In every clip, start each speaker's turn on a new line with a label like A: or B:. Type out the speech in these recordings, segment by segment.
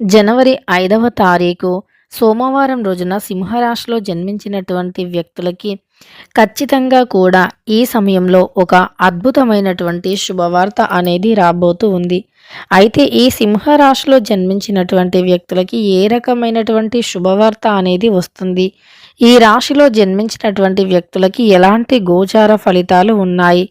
A: జనవరి ఐదవ తారీఖు సోమవారం రోజున సింహరాశిలో జన్మించినటువంటి వ్యక్తులకి ఖచ్చితంగా కూడా ఈ సమయంలో ఒక అద్భుతమైనటువంటి శుభవార్త అనేది రాబోతూ ఉంది. అయితే ఈ సింహరాశిలో జన్మించినటువంటి వ్యక్తులకి ఏ రకమైనటువంటి శుభవార్త అనేది వస్తుంది? ఈ రాశిలో జన్మించినటువంటి వ్యక్తులకి ఎలాంటి గోచార ఫలితాలు ఉన్నాయి?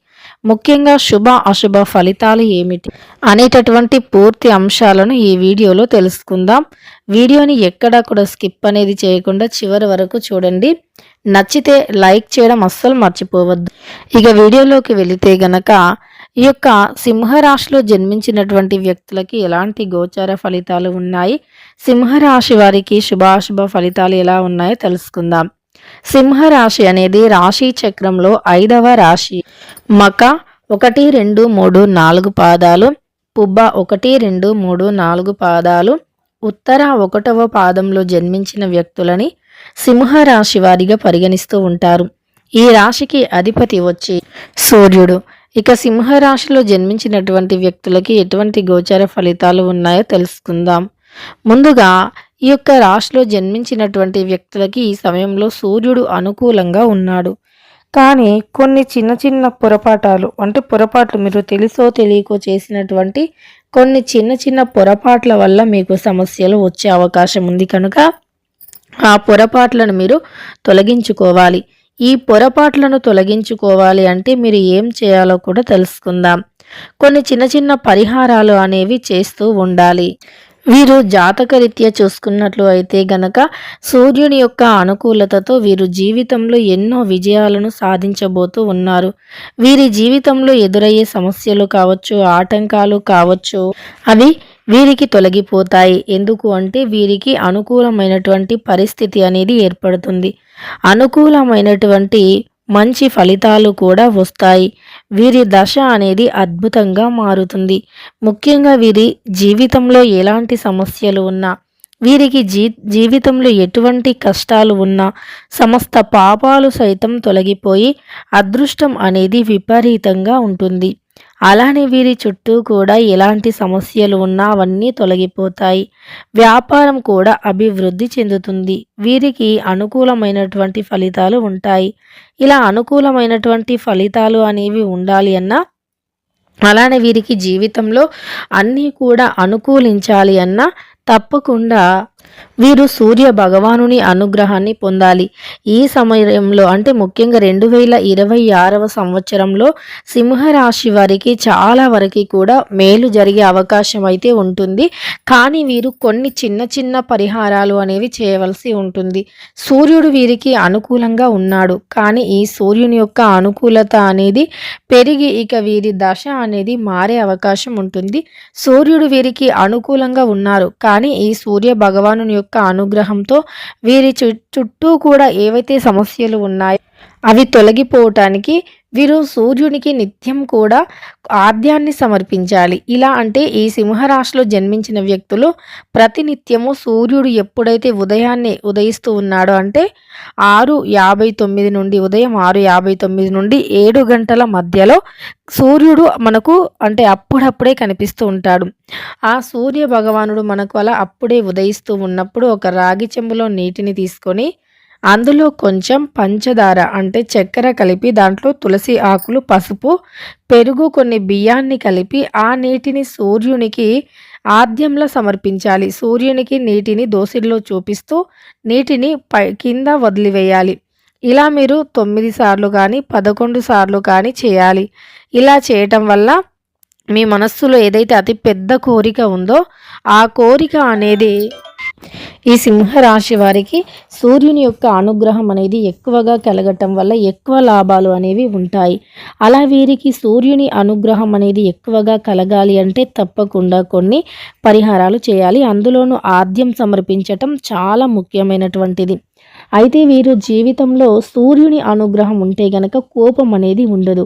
A: ముఖ్యంగా శుభ అశుభ ఫలితాలు ఏమిటి అనేటటువంటి పూర్తి అంశాలను ఈ వీడియోలో తెలుసుకుందాం. వీడియోని ఎక్కడా కూడా స్కిప్ అనేది చేయకుండా చివరి వరకు చూడండి. నచ్చితే లైక్ చేయడం అస్సలు మర్చిపోవద్దు. ఇక వీడియోలోకి వెళితే గనక ఈ యొక్క సింహరాశిలో జన్మించినటువంటి వ్యక్తులకి ఎలాంటి గోచార ఫలితాలు ఉన్నాయి? సింహరాశి వారికి శుభాశుభ ఫలితాలు ఎలా ఉన్నాయో తెలుసుకుందాం. సింహరాశి అనేది రాశి చక్రంలో ఐదవ రాశి. మక ఒకటి రెండు మూడు నాలుగు పాదాలు పుబ్బ ఒకటి రెండు మూడు నాలుగు పాదాలు ఉత్తర ఒకటవ పాదంలో జన్మించిన వ్యక్తులని సింహరాశి వారిగా పరిగణిస్తూ ఉంటారు. ఈ రాశికి అధిపతి వచ్చి సూర్యుడు. ఇక సింహరాశిలో జన్మించినటువంటి వ్యక్తులకి ఎటువంటి గోచర ఫలితాలు ఉన్నాయో తెలుసుకుందాం. ముందుగా ఈ యొక్క రాశిలో జన్మించినటువంటి వ్యక్తులకి ఈ సమయంలో సూర్యుడు అనుకూలంగా ఉన్నాడు. కానీ కొన్ని చిన్న చిన్న పొరపాటాలు అంటే పొరపాట్లు మీరు తెలుసో తెలియకో చేసినటువంటి కొన్ని చిన్న చిన్న పొరపాట్ల వల్ల మీకు సమస్యలు వచ్చే అవకాశం ఉంది కనుక ఆ పొరపాట్లను మీరు తొలగించుకోవాలి. ఈ పొరపాట్లను తొలగించుకోవాలి అంటే మీరు ఏం చేయాలో కూడా తెలుసుకుందాం. కొన్ని చిన్న చిన్న పరిహారాలు అనేవి చేస్తూ ఉండాలి. వీరు జాతకరీత్యా చూసుకున్నట్లు అయితే గనక సూర్యుని యొక్క అనుకూలతతో వీరు జీవితంలో ఎన్నో విజయాలను సాధించబోతూ ఉన్నారు. వీరి జీవితంలో ఎదురయ్యే సమస్యలు కావచ్చు ఆటంకాలు కావచ్చు అవి వీరికి తొలగిపోతాయి. ఎందుకు అంటే వీరికి అనుకూలమైనటువంటి పరిస్థితి అనేది ఏర్పడుతుంది. అనుకూలమైనటువంటి మంచి ఫలితాలు కూడా వస్తాయి. వీరి దశ అనేది అద్భుతంగా మారుతుంది. ముఖ్యంగా వీరి జీవితంలో ఎలాంటి సమస్యలు ఉన్నా వీరికి జీ జీవితంలో ఎటువంటి కష్టాలు ఉన్నా సమస్త పాపాలు సైతం తొలగిపోయి అదృష్టం అనేది విపరీతంగా ఉంటుంది. అలానే వీరి చుట్టూ కూడా ఎలాంటి సమస్యలు ఉన్నా అవన్నీ తొలగిపోతాయి. వ్యాపారం కూడా అభివృద్ధి చెందుతుంది. వీరికి అనుకూలమైనటువంటి ఫలితాలు ఉంటాయి. ఇలా అనుకూలమైనటువంటి ఫలితాలు అనేవి ఉండాలి అన్నా అలానే వీరికి జీవితంలో అన్నీ కూడా అనుకూలించాలి అన్నా తప్పకుండా వీరు సూర్య భగవానుని అనుగ్రహాన్ని పొందాలి. ఈ సమయంలో అంటే ముఖ్యంగా రెండు వేల ఇరవై ఆరవ సంవత్సరంలో సింహరాశి వారికి చాలా వరకు కూడా మేలు జరిగే అవకాశం అయితే ఉంటుంది. కానీ వీరు కొన్ని చిన్న చిన్న పరిహారాలు అనేవి చేయవలసి ఉంటుంది. సూర్యుడు వీరికి అనుకూలంగా ఉన్నాడు. కానీ ఈ సూర్యుని యొక్క అనుకూలత అనేది పెరిగి ఇక వీరి దశ అనేది మారే అవకాశం ఉంటుంది. సూర్యుడు వీరికి అనుకూలంగా ఉన్నారు. కానీ ఈ సూర్య భగవాన్ యొక్క అనుగ్రహంతో వీరి చుట్టూ కూడా ఏవైతే సమస్యలు ఉన్నాయో అవి తొలగిపోవటానికి వీరు సూర్యునికి నిత్యం కూడా ఆద్యాన్ని సమర్పించాలి. ఇలా అంటే ఈ సింహరాశిలో జన్మించిన వ్యక్తులు ప్రతినిత్యము సూర్యుడు ఎప్పుడైతే ఉదయాన్నే ఉదయిస్తూ ఉన్నాడో అంటే ఆరు యాభై తొమ్మిది నుండి ఉదయం ఆరు యాభై తొమ్మిది నుండి ఏడు గంటల మధ్యలో సూర్యుడు మనకు అంటే అప్పుడప్పుడే కనిపిస్తూ ఉంటాడు. ఆ సూర్య భగవానుడు మనకు అలా అప్పుడే ఉదయిస్తూ ఉన్నప్పుడు ఒక రాగి చెంబులో నీటిని తీసుకొని అందులో కొంచెం పంచదార అంటే చక్కెర కలిపి దాంట్లో తులసి ఆకులు పసుపు పెరుగు కొన్ని బియ్యాన్ని కలిపి ఆ నీటిని సూర్యునికి ఆద్యంలో సమర్పించాలి. సూర్యునికి నీటిని దోసిల్లో చూపిస్తూ నీటిని పై కింద వదిలివేయాలి. ఇలా మీరు తొమ్మిది సార్లు కానీ పదకొండు సార్లు కానీ చేయాలి. ఇలా చేయటం వల్ల మీ మనస్సులో ఏదైతే అతి పెద్ద కోరిక ఉందో ఆ కోరిక అనేది ఈ సింహరాశి వారికి సూర్యుని యొక్క అనుగ్రహం అనేది ఎక్కువగా కలగటం వల్ల ఎక్కువ లాభాలు అనేవి ఉంటాయి. అలా వీరికి సూర్యుని అనుగ్రహం అనేది ఎక్కువగా కలగాలి అంటే తప్పకుండా కొన్ని పరిహారాలు చేయాలి. అందులోనూ ఆద్యం సమర్పించటం చాలా ముఖ్యమైనటువంటిది. అయితే వీరు జీవితంలో సూర్యుని అనుగ్రహం ఉంటే గనక కోపం అనేది ఉండదు.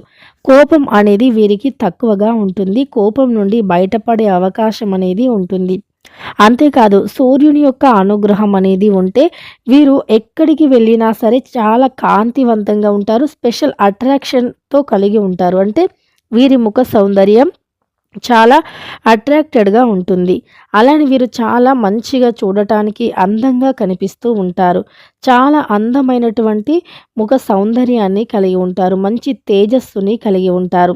A: కోపం అనేది వీరికి తక్కువగా ఉంటుంది. కోపం నుండి బయటపడే అవకాశం అనేది ఉంటుంది. అంతేకాదు సూర్యుని యొక్క అనుగ్రహం అనేది ఉంటే వీరు ఎక్కడికి వెళ్ళినా సరే చాలా కాంతివంతంగా ఉంటారు స్పెషల్ అట్రాక్షన్తో కలిగి ఉంటారు అంటే వీరి ముఖ సౌందర్యం చాలా అట్రాక్టెడ్‌గా ఉంటుంది. అలానే వీరు చాలా మంచిగా చూడటానికి అందంగా కనిపిస్తూ ఉంటారు. చాలా అందమైనటువంటి ముఖ సౌందర్యాన్ని కలిగి ఉంటారు. మంచి తేజస్సుని కలిగి ఉంటారు.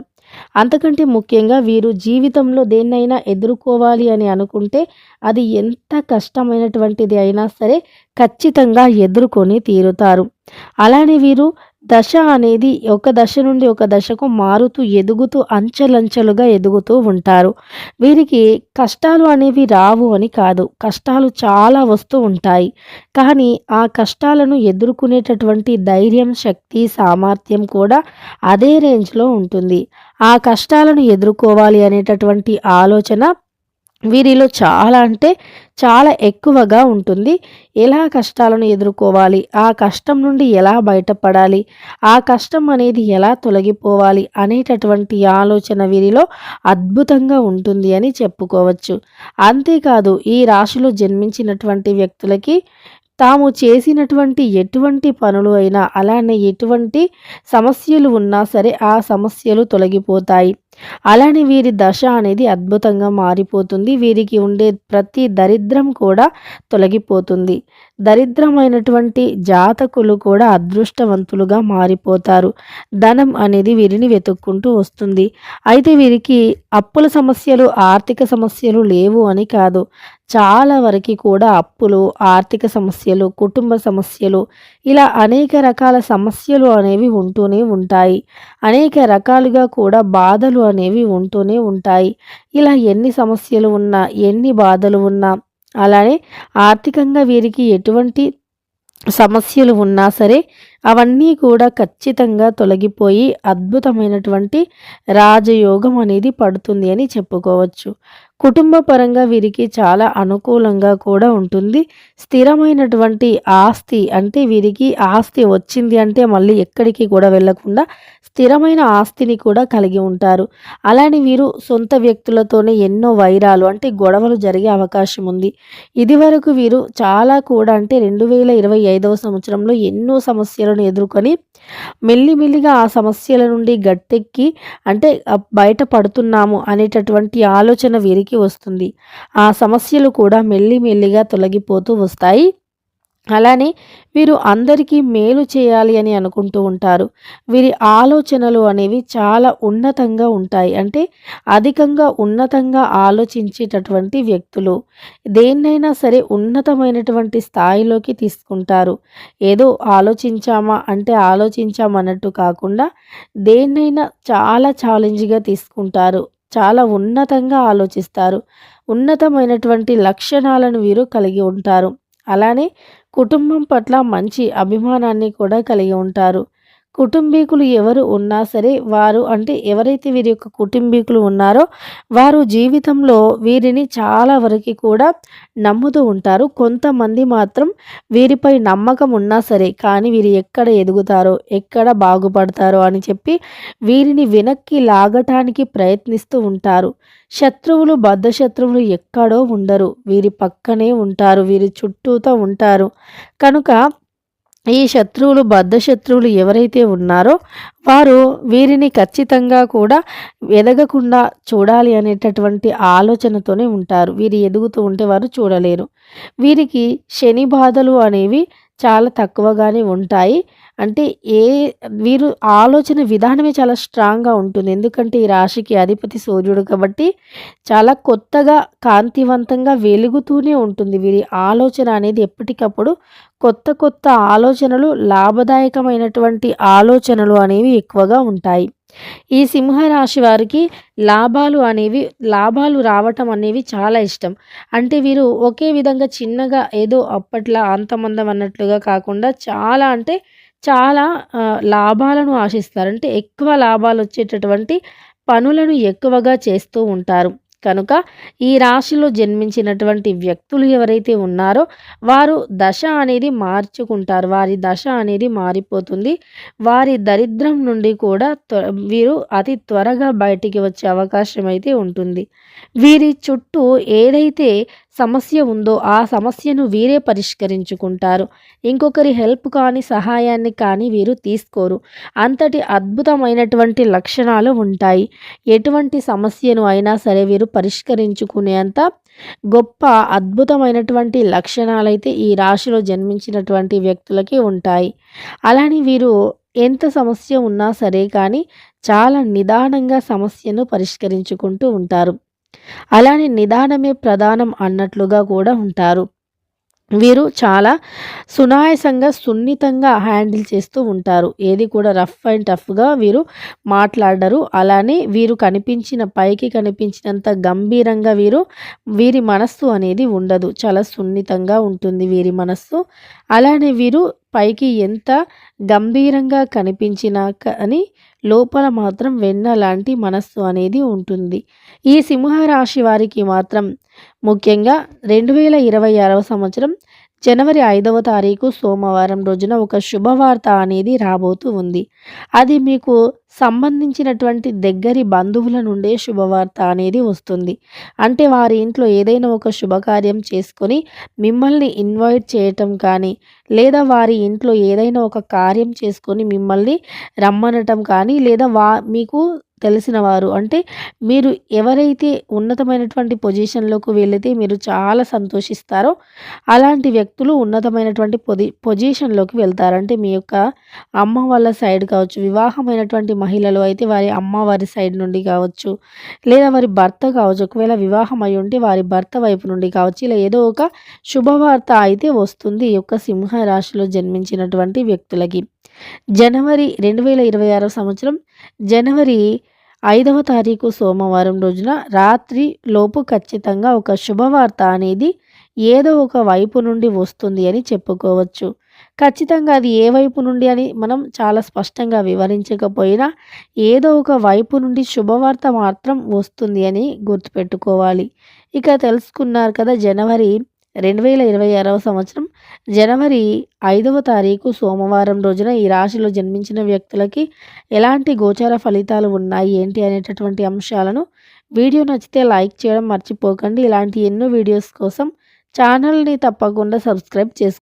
A: అంతకంటే ముఖ్యంగా వీరు జీవితంలో దేన్నైనా ఎదుర్కోవాలి అని అనుకుంటే అది ఎంత కష్టమైనటువంటిది అయినా సరే ఖచ్చితంగా ఎదుర్కొని తీరుతారు. అలానే వీరు దశ అనేది ఒక దశ నుండి ఒక దశకు మారుతూ ఎదుగుతూ అంచెలంచెలుగా ఎదుగుతూ ఉంటారు. వీరికి కష్టాలు అనేవి రావు అని కాదు. కష్టాలు చాలా వస్తూ ఉంటాయి. కానీ ఆ కష్టాలను ఎదుర్కొనేటటువంటి ధైర్యం, శక్తి, సామర్థ్యం కూడా అదే రేంజ్‌లో ఉంటుంది. ఆ కష్టాలను ఎదుర్కోవాలి అనేటటువంటి ఆలోచన వీరిలో చాలా అంటే చాలా ఎక్కువగా ఉంటుంది. ఎలా కష్టాలను ఎదుర్కోవాలి? ఆ కష్టం నుండి ఎలా బయటపడాలి? ఆ కష్టం అనేది ఎలా తొలగిపోవాలి? అనేటటువంటి ఆలోచన వీరిలో అద్భుతంగా ఉంటుంది అని చెప్పుకోవచ్చు. అంతేకాదు ఈ రాశిలో జన్మించినటువంటి వ్యక్తులకి తాము చేసినటువంటి ఎటువంటి పనులు అయినా అలానే ఎటువంటి సమస్యలు ఉన్నా సరే ఆ సమస్యలు తొలగిపోతాయి. అలానే వీరి దశ అనేది అద్భుతంగా మారిపోతుంది. వీరికి ఉండే ప్రతి దరిద్రం కూడా తొలగిపోతుంది. దరిద్రమైనటువంటి జాతకులు కూడా అదృష్టవంతులుగా మారిపోతారు. ధనం అనేది వీరిని వెతుక్కుంటూ వస్తుంది. అయితే వీరికి అప్పుల సమస్యలు, ఆర్థిక సమస్యలు లేవు అని కాదు. చాలా వరకు కూడా అప్పులు, ఆర్థిక సమస్యలు, కుటుంబ సమస్యలు ఇలా అనేక రకాల సమస్యలు అనేవి ఉంటూనే ఉంటాయి. అనేక రకాలుగా కూడా బాధలు అనేవి ఉంటూనే ఉంటాయి. ఇలా ఎన్ని సమస్యలు ఉన్నా, ఎన్ని బాధలు ఉన్నా, అలానే ఆర్థికంగా వీరికి ఎటువంటి సమస్యలు ఉన్నా సరే అవన్నీ కూడా ఖచ్చితంగా తొలగిపోయి అద్భుతమైనటువంటి రాజయోగం అనేది పడుతుంది అని చెప్పుకోవచ్చు. కుటుంబ పరంగా వీరికి చాలా అనుకూలంగా కూడా ఉంటుంది. స్థిరమైనటువంటి ఆస్తి అంటే వీరికి ఆస్తి వచ్చింది అంటే మళ్ళీ ఎక్కడికి కూడా వెళ్ళకుండా స్థిరమైన ఆస్తిని కూడా కలిగి ఉంటారు. అలానే వీరు సొంత వ్యక్తులతోనే ఎన్నో వైరాలు అంటే గొడవలు జరిగే అవకాశం ఉంది. ఇదివరకు వీరు చాలా కూడా అంటే 2025వ సంవత్సరంలో ఎన్నో సమస్యలను ఎదుర్కొని మెల్లిమెల్లిగా ఆ సమస్యల నుండి గట్టెక్కి అంటే బయటపడుతున్నాము అనేటటువంటి ఆలోచన వీరికి వస్తుంది. ఆ సమస్యలు కూడా మెల్లిమెల్లిగా తొలగిపోతూ వస్తాయి. అలానే వీరు అందరికీ మేలు చేయాలి అని అనుకుంటూ ఉంటారు. వీరి ఆలోచనలు అనేవి చాలా ఉన్నతంగా ఉంటాయి. అంటే అధికంగా ఉన్నతంగా ఆలోచించేటటువంటి వ్యక్తులు. దేన్నైనా సరే ఉన్నతమైనటువంటి స్థాయిలోకి తీసుకుంటారు. ఏదో ఆలోచించామా అంటే ఆలోచించామన్నట్టు కాకుండా దేన్నైనా చాలా ఛాలెంజ్‌గా తీసుకుంటారు. చాలా ఉన్నతంగా ఆలోచిస్తారు. ఉన్నతమైనటువంటి లక్షణాలను వీరు కలిగి ఉంటారు. అలానే కుటుంబం పట్ల మంచి అభిమానాన్ని కూడా కలిగి ఉంటారు. కుటుంబీకులు ఎవరు ఉన్నా సరే వారు అంటే ఎవరైతే వీరి యొక్క కుటుంబీకులు ఉన్నారో వారు జీవితంలో వీరిని చాలా వరకి కూడా నమ్ముతూ ఉంటారు. కొంతమంది మాత్రం వీరిపై నమ్మకం ఉన్నా సరే కానీ వీరు ఎక్కడ ఎదుగుతారో, ఎక్కడ బాగుపడతారో అని చెప్పి వీరిని వెనక్కి లాగటానికి ప్రయత్నిస్తూ ఉంటారు. శత్రువులు, బద్ధశత్రువులు ఎక్కడో ఉండరు. వీరి పక్కనే ఉంటారు. వీరి చుట్టూతో ఉంటారు. కనుక ఈ శత్రువులు, బద్ధ శత్రువులు ఎవరైతే ఉన్నారో వారు వీరిని ఖచ్చితంగా కూడా ఎదగకుండా చూడాలి అనేటటువంటి ఆలోచనతోనే ఉంటారు. వీరు ఎదుగుతూ ఉంటే వారు చూడలేరు. వీరికి శని బాధలు అనేవి చాలా తక్కువగానే ఉంటాయి. అంటే ఏ వీరు ఆలోచన విధానమే చాలా స్ట్రాంగ్‌గా ఉంటుంది. ఎందుకంటే ఈ రాశికి అధిపతి సూర్యుడు కాబట్టి చాలా కొత్తగా, కాంతివంతంగా వెలుగుతూనే ఉంటుంది. వీరి ఆలోచన అనేది ఎప్పటికప్పుడు కొత్త కొత్త ఆలోచనలు, లాభదాయకమైనటువంటి ఆలోచనలు అనేవి ఎక్కువగా ఉంటాయి. ఈ సింహరాశి వారికి లాభాలు అనేవి లాభాలు రావటం అనేవి చాలా ఇష్టం. అంటే వీరు ఒకే విధంగా చిన్నగా ఏదో అప్పట్లా అంతమందం అన్నట్లుగా కాకుండా చాలా అంటే చాలా లాభాలను ఆశిస్తారు. అంటే ఎక్కువ లాభాలు వచ్చేటటువంటి పనులను ఎక్కువగా చేస్తూ ఉంటారు. కనుక ఈ రాశిలో జన్మించినటువంటి వ్యక్తులు ఎవరైతే ఉన్నారో వారు దశ అనేది మార్చుకుంటారు. వారి దశ అనేది మారిపోతుంది. వారి దరిద్రం నుండి కూడా త్వ వీరు అతి త్వరగా బయటికి వచ్చే అవకాశం అయితే ఉంటుంది. వీరి చుట్టూ ఏదైతే సమస్య ఉందో ఆ సమస్యను వీరే పరిష్కరించుకుంటారు. ఇంకొకరి హెల్ప్ కానీ సహాయాన్ని కానీ వీరు తీసుకోరు. అంతటి అద్భుతమైనటువంటి లక్షణాలు ఉంటాయి. ఎటువంటి సమస్యను అయినా సరే వీరు పరిష్కరించుకునేంత గొప్ప అద్భుతమైనటువంటి లక్షణాలైతే ఈ రాశిలో జన్మించినటువంటి వ్యక్తులకి ఉంటాయి. అలానే వీరు ఎంత సమస్య ఉన్నా సరే కానీ చాలా నిదానంగా సమస్యను పరిష్కరించుకుంటూ ఉంటారు. అలానే నిదానమే ప్రధానం అన్నట్లుగా కూడా ఉంటారు. వీరు చాలా సునాయసంగా సున్నితంగా హ్యాండిల్ చేస్తూ ఉంటారు. ఏది కూడా రఫ్ అండ్ టఫ్గా వీరు మాట్లాడరు. అలానే వీరు కనిపించిన పైకి కనిపించినంత గంభీరంగా వీరు వీరి మనస్సు అనేది ఉండదు. చాలా సున్నితంగా ఉంటుంది వీరి మనస్సు. అలానే వీరు పైకి ఎంత గంభీరంగా కనిపించినా కానీ లోపల మాత్రం వెన్న లాంటి మనస్సు అనేది ఉంటుంది. ఈ సింహరాశి వారికి మాత్రం ముఖ్యంగా రెండు వేల ఇరవై ఆరవ సంవత్సరం జనవరి ఐదవ తారీఖు సోమవారం రోజున ఒక శుభవార్త అనేది రాబోతూ ఉంది. అది మీకు సంబంధించినటువంటి దగ్గరి బంధువుల నుండే శుభవార్త అనేది వస్తుంది. అంటే వారి ఇంట్లో ఏదైనా ఒక శుభకార్యం చేసుకొని మిమ్మల్ని ఇన్వైట్ చేయటం కానీ లేదా వారి ఇంట్లో ఏదైనా ఒక కార్యం చేసుకొని మిమ్మల్ని రమ్మనటం కానీ లేదా వా మీకు తెలిసిన వారు అంటే మీరు ఎవరైతే ఉన్నతమైనటువంటి పొజిషన్లోకి వెళితే మీరు చాలా సంతోషిస్తారో. అలాంటి వ్యక్తులు ఉన్నతమైనటువంటి పొది పొజిషన్లోకి వెళ్తారు. అంటే మీ యొక్క అమ్మ వాళ్ళ సైడ్ కావచ్చు వివాహమైనటువంటి మహిళలు అయితే వారి అమ్మ వారి సైడ్ నుండి కావచ్చు లేదా వారి భర్త కావచ్చు ఒకవేళ వివాహం అయి ఉంటే వారి భర్త వైపు నుండి కావచ్చు ఇలా ఏదో ఒక శుభవార్త అయితే వస్తుంది ఈ యొక్క సింహ రాశిలో జన్మించినటువంటి వ్యక్తులకి. జనవరి రెండు వేల ఇరవై ఆరో సంవత్సరం జనవరి ఐదవ తారీఖు సోమవారం రోజున రాత్రి లోపు ఖచ్చితంగా ఒక శుభవార్త అనేది ఏదో ఒక వైపు నుండి వస్తుంది అని చెప్పుకోవచ్చు. ఖచ్చితంగా అది ఏ వైపు నుండి అని మనం చాలా స్పష్టంగా వివరించకపోయినా ఏదో ఒక వైపు నుండి శుభవార్త మాత్రం వస్తుంది అని గుర్తుపెట్టుకోవాలి. ఇక తెలుసుకున్నారు కదా జనవరి రెండు వేల ఇరవై ఆరవ సంవత్సరం జనవరి ఐదవ తారీఖు సోమవారం రోజున ఈ రాశిలో జన్మించిన వ్యక్తులకి ఎలాంటి గోచార ఫలితాలు ఉన్నాయి? ఏంటి? అనేటటువంటి అంశాలను వీడియో నచ్చితే లైక్ చేయడం మర్చిపోకండి. ఇలాంటి ఎన్నో వీడియోస్ కోసం ఛానల్ని తప్పకుండా సబ్స్క్రైబ్ చేసుకోండి